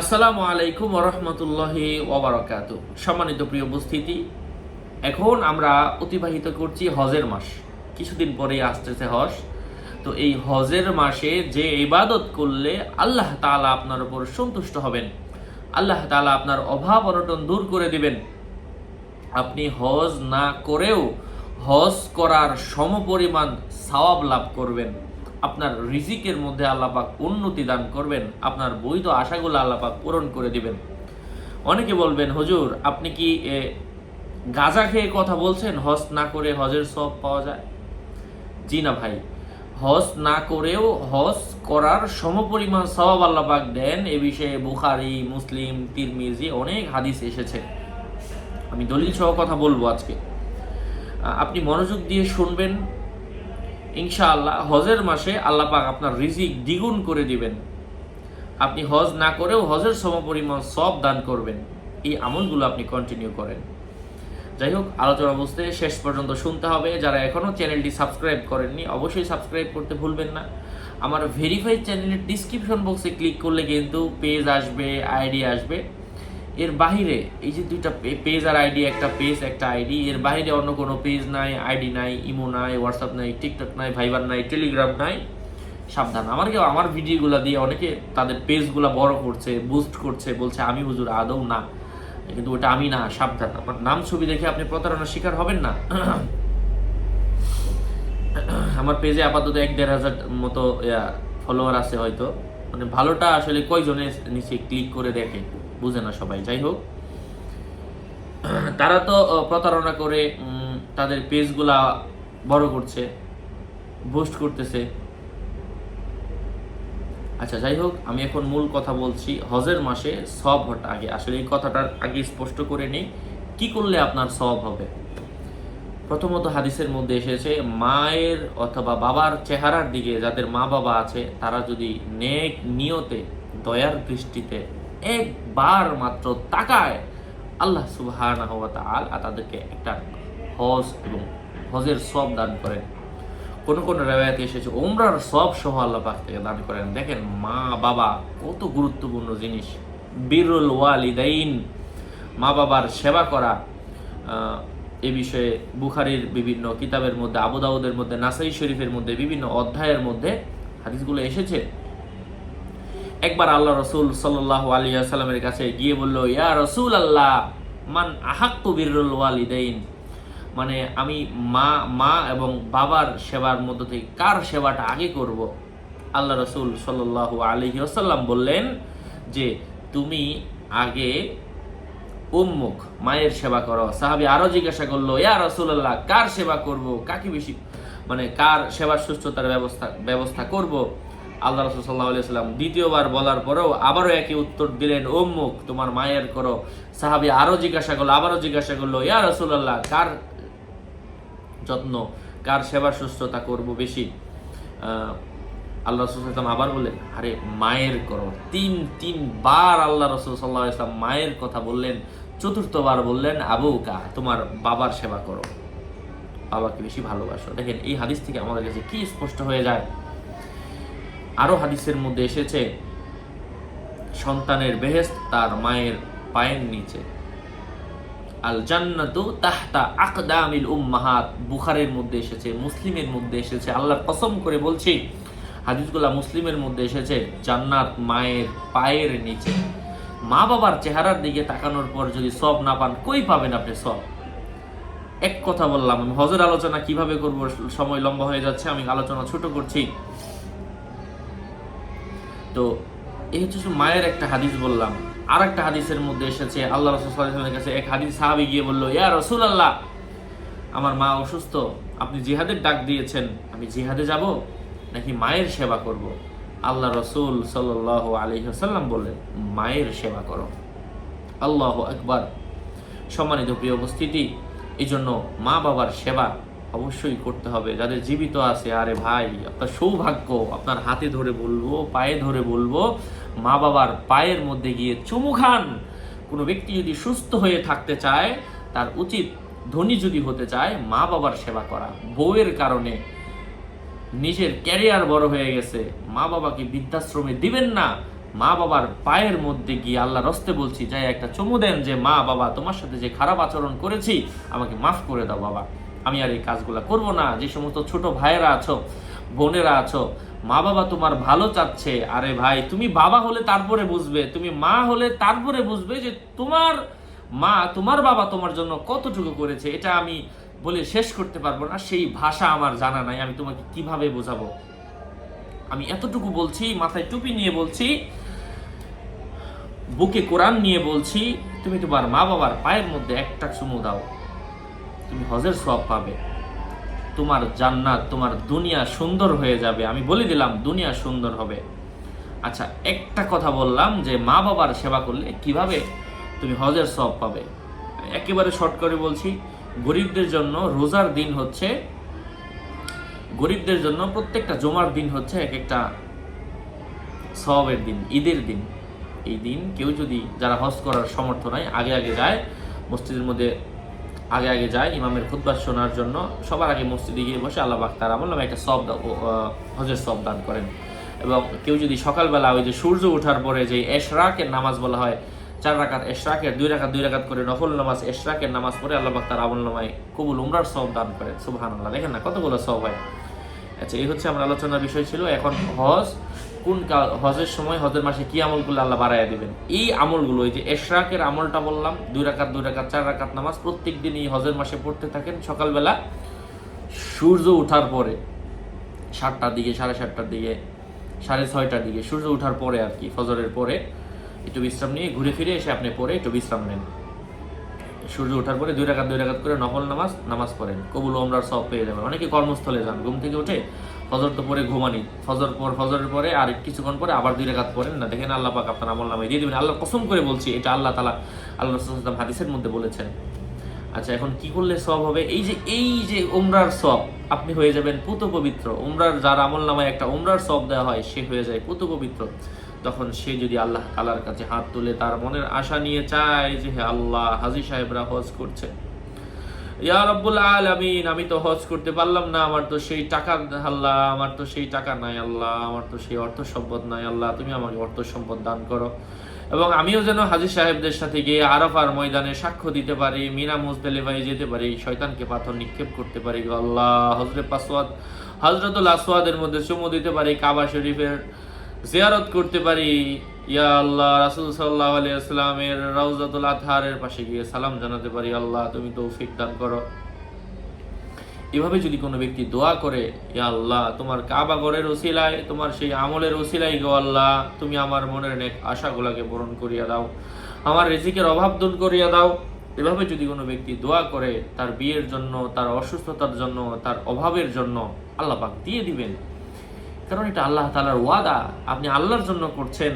আসসালামু আলাইকুম রহমতুল্লাহি ওবরাকাত। সম্মানিত প্রিয় উপস্থিতি, এখন আমরা অতিবাহিত করছি হজের মাস। কিছুদিন পরেই আসতেছে হজ। তো এই হজের মাসে যে ইবাদত করলে আল্লাহ তাআলা আপনার উপর সন্তুষ্ট হবেন। আল্লাহ তাআলা আপনার অভাব অনটন দূর করে দিবেন। আপনি হজ না করেও হজ করার সমপরিমাণ সওয়াব লাভ করবেন। আপনার রিজিকের মধ্যে আল্লাপাক উন্নতি দান করবেন, আপনার বৈধ আশাগুলো আল্লাপাক পূরণ করে দিবেন। অনেকে বলবেন, হজুর, আপনি কি গাঁজা খেয়ে কথা বলছেন? হজ না করে হজের সব পাওয়া যায়? জি না ভাই, হজ না করেও হজ করার সমপরিমাণ সওয়াব আল্লাপাক দেন। এ বিষয়ে বুখারি, মুসলিম, তিরমিজি অনেক হাদিস এসেছে। আমি দলিল সহ কথা বলব আজকে। আপনি মনোযোগ দিয়ে শুনবেন ইনশাআল্লাহ হজের মাসে আল্লাহ পাক আপনার রিজিক দ্বিগুণ করে দিবেন। আপনি হজ না করেও হজের সমপরিমাণ সব দান করবেন। এই আমলগুলো আপনি কন্টিনিউ করেন। যাই হোক, আলোচনা বুঝতে শেষ পর্যন্ত শুনতে হবে। যারা এখনও চ্যানেলটি সাবস্ক্রাইব করেননি, অবশ্যই সাবস্ক্রাইব করতে ভুলবেন না। আমার ভেরিফাইড চ্যানেলের ডিসক্রিপশন বক্সে ক্লিক করলে কিন্তু পেজ আসবে আইডি আসবে। এর বাহিরে এই যে দুইটা পেজ আর আইডি একটা পেজ একটা আইডি এর বাহিরে অন্য কোনো পেজ নাই আইডি নাই ইমো নাই হোয়াটসঅ্যাপ নাই টিকটক নাই ভাইবার নাই টেলিগ্রাম নাই, সাবধান। আমার কেউ আমার ভিডিওগুলো দিয়ে অনেকে তাদের পেজগুলো বড় করছে বুস্ট করছে, বলছে, আমি হুজুর আদৌ না। কিন্তু ওটা আমি না, সাবধান। আমার নাম ছবি দেখে আপনি প্রতারণার শিকার হবেন না? আমার পেজে আপাতত এক দেড় হাজার মতো ফলোয়ার আছে হয়তো। মানে ভালোটা আসলে কয়জনের নিচে ক্লিক করে দেখে? বুঝে না সবাই, যাই হোক। তারা তো প্রতারণা করে তাদের পেজগুলা বড় করছে বুস্ট করতেছে। আচ্ছা যাই হোক, আমি এখন মূল কথা বলছি। হজের মাসে সব হট আগে, আসলে এই কথাটার আগে স্পষ্ট করে নেই। কি করলে আপনার সব হবে? প্রথমত হাদিসের মধ্যে এসেছে, মায়ের অথবা বাবার চেহারার দিকে যাদের মা বাবা আছে, তারা যদি নেক নিয়তে, দয়ার দৃষ্টিতে একবার মাত্র তাকায় আল্লাহ তাআলা তাদেরকে একটা হজ এবং হজের সব দান করেন। কোন কোন রেওয়ায়তে এসেছে ওমরার সব সহ আল্লাহ পাক থেকে দান করেন। দেখেন মা বাবা, কত গুরুত্বপূর্ণ জিনিস। বীরুল ওয়ালিদাইন, মা বাবার সেবা করা এ বিষয়ে বুখারির বিভিন্ন কিতাবের মধ্যে, আবু দাউদের মধ্যে, নাসাই শরীফের মধ্যে, বিভিন্ন অধ্যায়ের মধ্যে হাদিসগুলো এসেছে। একবার আল্লাহ রসুল সাল্লাহ আলিয়া সাল্লামের কাছে গিয়ে বলল, ইয়া রসুল আল্লাহ মান আহাক্কু বীরুল ওয়ালিদাইন? মানে আমি মা মা এবং বাবার সেবার মধ্য থেকে কার সেবাটা আগে করব? আল্লাহ রসুল সাল্লাহ আলহি আসাল্লাম বললেন যে, তুমি আগে উম্মুখ মায়ের সেবা করো। সাহাবি আরও জিজ্ঞাসা করল, ইয়া রসুল্লাহ কার সেবা করব? কাকে বেশি মানে কার সেবার সুস্থতার ব্যবস্থা ব্যবস্থা করব? আল্লাহ রসুল সাল্লাহ আলিয়া সাল্লাম দ্বিতীয়বার বলার পরেও আবারও একই উত্তর দিলেন উম্মুখ তোমার মায়ের করো। সাহাবি আরও জিজ্ঞাসা করল, আবারও জিজ্ঞাসা করল, ইয়া রসুল্লাহ কার যত্ন, কার সেবা সুস্থতা করব বেশি? আল্লাহ রসুল সাল্লাম আবার বললেন, আরে, মায়ের করো। তিন, তিনবার আল্লাহ রসুল সাল্লাহ ইসলাম মায়ের কথা বললেন, চতুর্থবার বললেন, আবু কা, তোমার বাবার সেবা করো। বাবাকে বেশি ভালোবাসো। দেখেন, এই হাদিস থেকে আমাদের কাছে কি স্পষ্ট হয়ে যায়? আরও হাদিসের মধ্যে এসেছে, সন্তানের বেহেস্ত তার মায়ের পায়ের নিচে। আল জান্নাতু তাহতা আকদামিল উম্মাহাত। বুখারের মধ্যে এসেছে, মুসলিমের মধ্যে এসেছে। আল্লাহর কসম করে বলছি, হাদিসগুলা মুসলিমের মধ্যে এসেছে, জান্নাত মায়ের পায়ের নিচে। মা বাবার চেহারার দিকে তাকানোর পর যদি সব না পান, কই পাবেন আপনি সব? এক কথা বললাম, আমি হজের আলোচনা কীভাবে করব, সময় লম্বা হয়ে যাচ্ছে, আমি আলোচনা ছোট করছি। তো এই হচ্ছে মায়ের একটা হাদিস বললাম। আর একটা হাদিসের মধ্যে এসেছে, আল্লাহ রসুলের কাছে এক হাদিস সাহাবি গিয়ে বলল, ইয়া রসুল আল্লাহ আমার মা অসুস্থ, আপনি জিহাদের ডাক দিয়েছেন, আমি জিহাদে যাব নাকি মায়ের সেবা করব? আল্লাহ রসুল সাল আলহিহাসাল্লাম বললেন, মায়ের সেবা করো। আল্লাহ একবার সম্মানিত প্রিয় উপস্থিতি এই জন্য মা বাবার সেবা অবশ্যই করতে হবে। যাদের জীবিত আছে, আরে ভাই, আপনার সৌভাগ্য, আপনার হাতে ধরে বলব, পায়ে ধরে বলব, মা বাবার পায়ের মধ্যে গিয়ে চুমু খান। কোনো ব্যক্তি যদি সুস্থ হয়ে থাকতে চায়, তার উচিত ধনী যদি হতে চায়, মা বাবার সেবা করা। বউয়ের কারণে নিজের ক্যারিয়ার বড় হয়ে গেছে। মা বাবাকে বৃদ্ধাশ্রমে দিবেন না। মা বাবার পায়ের মধ্যে গিয়ে আল্লাহ রস্তে বলছি, যাই একটা চমু দেন যে, মা বাবা, তোমার সাথে যে খারাপ আচরণ করেছি, আমাকে মাফ করে দাও বাবা। আমি আর এই কাজগুলো করব না। যে সমস্ত ছোট ভাইয়েরা আছো, বোনেরা আছো মা বাবা তোমার ভালো চাচ্ছে। আরে ভাই, তুমি বাবা হলে তারপরে বুঝবে। তুমি মা হলে তারপরে বুঝবে যে তোমার মা, তোমার বাবা তোমার জন্য কতটুকু করেছে। এটা আমি বলে শেষ করতে পারব না। সেই ভাষা আমার জানা নাই। আমি তোমাকে কীভাবে বোঝাবো? আমি এতটুকু বলছি, মাথায় টুপি নিয়ে বলছি, বুকে কোরআন নিয়ে বলছি, তুমি তোমার মা বাবার পায়ের মধ্যে একটা চুমু দাও। তুমি হজের সব পাবে। তোমার জান্নাত, তোমার দুনিয়া সুন্দর হয়ে যাবে। আমি বলে দিলাম, দুনিয়া সুন্দর হবে। আচ্ছা একটা কথা বললাম যে মা বাবার সেবা করলে কীভাবে তুমি হজের সব পাবে? একেবারে শর্ট করে বলছি, গরিবদের জন্য রোজার দিন হচ্ছে, গরিবদের জন্য প্রত্যেকটা জমার দিন হচ্ছে এক একটা সবের দিন, ঈদের দিন। এই দিন কেউ যদি যারা হজ করার সমর্থ নাই, আগে আগে যায়, মসজিদের মধ্যে আগে আগে যায় ইমামের খুদ্া শোনার জন্য। সবার আগে মসজিদে গিয়ে বসে আল্লাহ বাক তারা বললাম একটা সব হজের সব দান করেন। এবং কেউ যদি সকালবেলা ওই যে সূর্য ওঠার পরে যে এশরাকের নামাজ বলা হয়, চার রাকাত এশরাকের, দুই রাকাত দুই রাকাত করে নফল নামাজ, এশরাকের নামাজ পড়ে আল্লাহ বাক তার আমল নামায় কবুল উমরার সব দান করেন। সুবহান আল্লাহ দেখেন না কতগুলো সব হয়। আচ্ছা এই হচ্ছে আমার আলোচনার বিষয় ছিল। এখন হজ কোন হজের সময়, হজের মাসে কি আমলগুলো আল্লাহ বাড়াইয়া দিবেন? এই আমলগুলো, এই যে এশরাকের আমলটা বললাম, দুই রাকাত দুই রাকাত, চার রাকাত নামাজ প্রত্যেক দিন এই হজের মাসে পড়তে থাকেন। সকালবেলা সূর্য ওঠার পরে সাতটার দিকে, সাড়ে সাতটার দিকে, সাড়ে ছয়টার দিকে সূর্য ওঠার পরে আর কি, ফজরের পরে একটু বিশ্রাম নিয়ে ঘুরে ফিরে এসে আপনি পরে একটু বিশ্রাম নেন। সূর্য ওঠার পরে দুই রাকাত দুই রাকাত করে নফল নামাজ নামাজ পড়েন। কবুল ওমরার সব পেয়ে যাবেন। অনেকে কর্মস্থলে যান, ঘুম থেকে উঠে ফজর তো পরে ঘুমানি। ফজর পর, ফজরের পরে আর কিছুক্ষণ পরে আবার দুই রাকাত পড়েন। না, দেখেন আল্লাহ পাক আপনার আমল নামায় দিয়ে দেবেন। আল্লাহ কসম করে বলছি, এটা আল্লাহ তালা আল্লাহ রসুলাম হাদিসের মধ্যে বলেছেন। আচ্ছা এখন কি করলে সব হবে? এই যে এই যে উমরার সব আপনি হয়ে যাবেন পুত পবিত্র উমরার যার আমল নামায় একটা উমরার সব দেওয়া হয়, সে হয়ে যায় পুত পবিত্র তখন সে যদি আল্লাহ তালার কাছে হাত তুলে তার মনের আশা নিয়ে চায় যে হে আল্লাহ, হাজি সাহেবরা হজ করছে। ইয়া রব্বুল আলামিন, আমি তো হজ করতে পারলাম না, আমার তো সেই টাকা, আল্লাহ, আমার তো সেই টাকা নাই, আল্লাহ, আমার তো সেই অর্থ সম্পদ নাই, আল্লাহ, তুমি আমাকে অর্থ সম্পদ দান করো। এবং আমিও যেন হাজি সাহেবদের সাথে গিয়ে আরাফার ময়দানে সাক্ষ্য দিতে পারি, মিনা মুজদালিফায় যেতে পারি, শয়তানকে পাথর নিক্ষেপ করতে পারি, আল্লাহ হজরত পাসওয়াদ হজরতুল আসওয়াদের মধ্যে চুমু দিতে পারি, কাবা শরীফের জিয়ারত করতে পারি। ইয়া আল্লাহ, রাসূল আসসালামের রাউজাতুল পাশে গিয়ে সালাম জানাতে পারি। আল্লাহ, তুমি দান করো। এভাবে যদি কোনো ব্যক্তি দোয়া করে, ইয়া আল্লাহ, তোমার কাবা গড়ের ওসিলায়, তোমার সেই আমলের ওসিলায় গো আল্লাহ, তুমি আমার মনের নেক আশাগুলাকে পূরণ করিয়া দাও। আমার রিজিকের অভাব দূর করিয়া দাও। এভাবে যদি কোনো ব্যক্তি দোয়া করে, তার বিয়ের জন্য, তার অসুস্থতার জন্য, তার অভাবের জন্য, আল্লাহ পাক দিয়ে দিবেন। কারণ এটা আল্লাহ তালার ওয়াদা। আপনি আল্লাহর জন্য করছেন।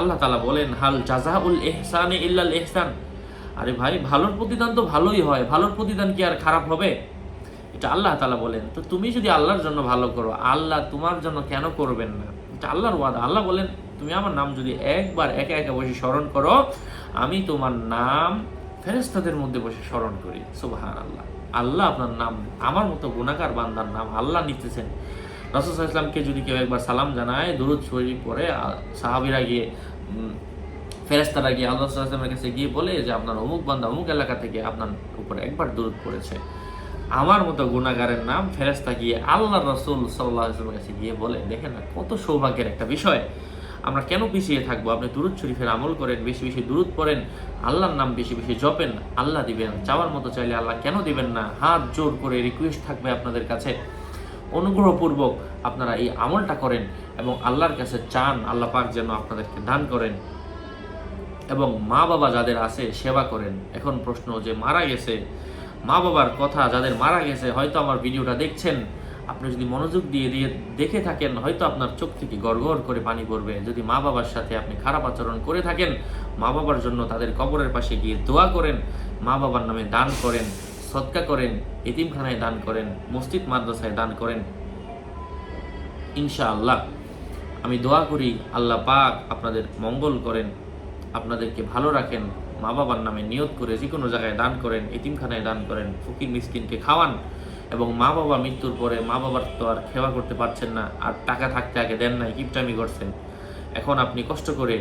আল্লাহ তালা বলেন, হাল জাজাউল এহসানে ইল্লাল এহসান আরে ভাই, ভালোর প্রতিদান তো ভালোই হয়। ভালোর প্রতিদান কি আর খারাপ হবে? এটা আল্লাহ তালা বলেন। তো তুমি যদি আল্লাহর জন্য ভালো করো, আল্লাহ তোমার জন্য কেন করবেন না? এটা আল্লাহর ওয়াদা। আল্লাহ বলেন, তুমি আমার নাম যদি একবার একা একা বসে স্মরণ করো, আমি তোমার নাম ফেরেস্তাদের মধ্যে বসে স্মরণ করি। সুবাহান আল্লাহ আল্লাহ আপনার নাম, আমার মতো গুণাকার বান্দার নাম আল্লাহ নিতেছেন। রাসুল যদি কেউ একবার সালাম জানায়, দুরুদ শরীফ পরে সাহাবিরা গিয়ে ফেরেস্তারা গিয়ে আল্লাহ সাল্লামের কাছে গিয়ে বলে যে, আপনার অমুক বান্দা অমুক এলাকা থেকে আপনার উপরে একবার দূরত পড়েছে। আমার মতো গুণাগারের নাম ফেরেস্তা গিয়ে আল্লাহ রসুল সাল্লাহ আসলামের কাছে গিয়ে বলে, দেখেন না, কত সৌভাগ্যের একটা বিষয়। আমরা কেন পিছিয়ে থাকব? আপনি দুরুদ শরীফের আমল করেন, বেশি বেশি দূরত পড়েন, আল্লাহর নাম বেশি বেশি জপেন, আল্লাহ দিবেন। চাওয়ার মতো চাইলে আল্লাহ কেন দিবেন না? হাত জোর করে রিকোয়েস্ট থাকবে আপনাদের কাছে। অনুগ্রহপূর্বক আপনারা এই আমলটা করেন এবং আল্লাহর কাছে চান, আল্লাহ পাক যেন আপনাদেরকে দান করেন এবং মা বাবা যাদের আছে সেবা করেন। এখন প্রশ্ন যে মারা গেছে, মা বাবার কথা যাদের মারা গেছে, হয়তো আমার ভিডিওটা দেখছেন, আপনি যদি মনোযোগ দিয়ে দিয়ে দেখে থাকেন, হয়তো আপনার চোখ থেকে গড়গড় করে পানি পড়বে। যদি মা বাবার সাথে আপনি খারাপ আচরণ করে থাকেন, মা বাবার জন্য তাদের কবরের পাশে গিয়ে দোয়া করেন, মা বাবার নামে দান করেন সৎকা করেন, এতিমখানায় দান করেন, মসজিদ মাদ্রাসায় দান করেন, ইনশাআল্লাহ। আমি দোয়া করি আল্লাহ পাক আপনাদের মঙ্গল করেন, আপনাদেরকে ভালো রাখেন মা বাবার নামে নিয়ত করে যে কোনো জায়গায় দান করেন, এতিমখানায় দান করেন, ফকির মিসকিনকে খাওয়ান এবং মা বাবা মৃত্যুর পরে মা বাবার তো আর খেওয়া করতে পারছেন না, আর টাকা থাকতে আগে দেন নাই, কিপটামি করছেন। এখন আপনি কষ্ট করে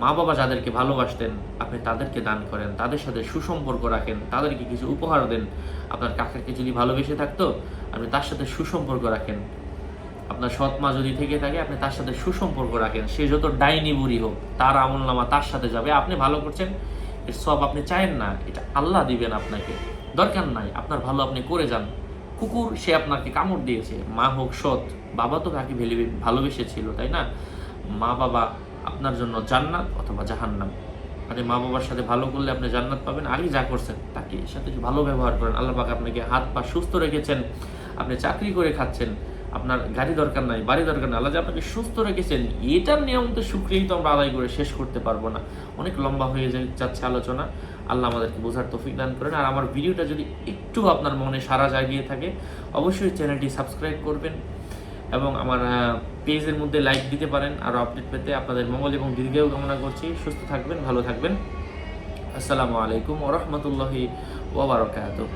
মা বাবা যাদেরকে ভালোবাসতেন, আপনি তাদেরকে দান করেন, তাদের সাথে সুসম্পর্ক রাখেন, তাদেরকে কিছু উপহার দেন। আপনার কাকাকে যদি ভালোবেসে থাকতো, আপনি তার সাথে সুসম্পর্ক রাখেন। আপনার সৎ মা যদি থেকে থাকে, আপনি তার সাথে সুসম্পর্ক রাখেন। সে যত ডাইনি বুড়ি হোক, তার আমল নামা তার সাথে যাবে। আপনি ভালো করছেন, এর সব আপনি চায়েন না, এটা আল্লাহ দিবেন আপনাকে। দরকার নাই, আপনার ভালো আপনি করে যান। কুকুর, সে আপনাকে কামড় দিয়েছে। মা হোক সৎ, বাবা তো ভেলে, ভালোবেসেছিল, তাই না? মা বাবা আপনার জন্য জান্নাত অথবা জাহান্নাম। আপনি মা বাবার সাথে ভালো করলে আপনি জান্নাত পাবেন, আগে যা করছেন তাকে সাথে ভালো ব্যবহার করেন। আল্লাহ পাক আপনাকে হাত পা সুস্থ রেখেছেন, আপনি চাকরি করে খাচ্ছেন, আপনার গাড়ি দরকার নাই, বাড়ি দরকার নাই, আল্লাহ যে আপনাকে সুস্থ রেখেছেন, এটার নিয়ম তো শুক্রেই তো আমরা আদায় করে শেষ করতে পারব না। অনেক লম্বা হয়ে যায়, যাচ্ছে আলোচনা। আল্লাহ আমাদেরকে বোঝার তৌফিক দান করেন। আর আমার ভিডিওটা যদি একটু আপনার মনে সারা জাগিয়ে থাকে, অবশ্যই চ্যানেলটি সাবস্ক্রাইব করবেন। এবং আমার পেজের মধ্যে লাইক দিতে পারেন আরও আপডেট পেতে। আপনাদের মঙ্গল এবং দীর্ঘেও কামনা করছি। সুস্থ থাকবেন, ভালো থাকবেন। আসসালামু আলাইকুম ওরহমতুল্লাহি ওবরাকাতুহ